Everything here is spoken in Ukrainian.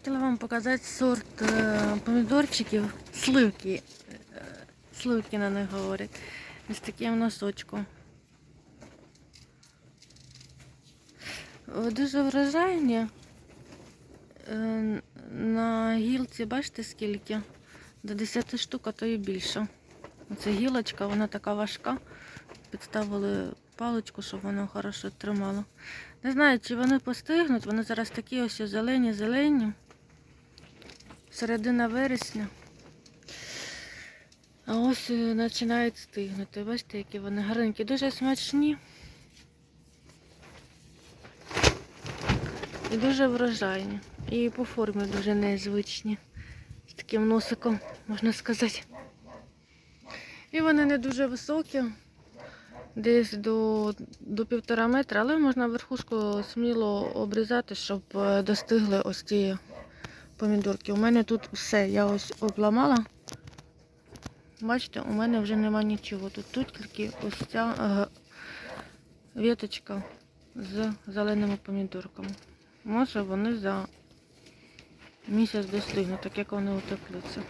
Хотіла вам показати сорт е, помідорчиків, сливки. Е, Сливки на них говорять. Ось таким носочком. Дуже вражайні. Е, На гілці, бачите скільки? До 10 штук, а то і більше. Оце гілочка, вона така важка. Підставили паличку, щоб воно хорошо тримало. Не знаю, чи вони постигнуть. Вони зараз такі ось зелені-зелені. Середина вересня. А ось е, починають стигнути. Бачите, які вони гарненькі, дуже смачні. І дуже врожайні. І по формі дуже незвичні. З таким носиком, можна сказати. І вони не дуже високі, десь до, до півтора метра, але можна верхушку сміло обрізати, щоб е, достигли ось ці помідорки. У мене тут все, я ось обламала. Бачите, у мене вже нема нічого. Тут, тут тільки ось ця е, віточка з зеленими помідорками. Може вони за місяць достигнуть, так як вони утеплюються.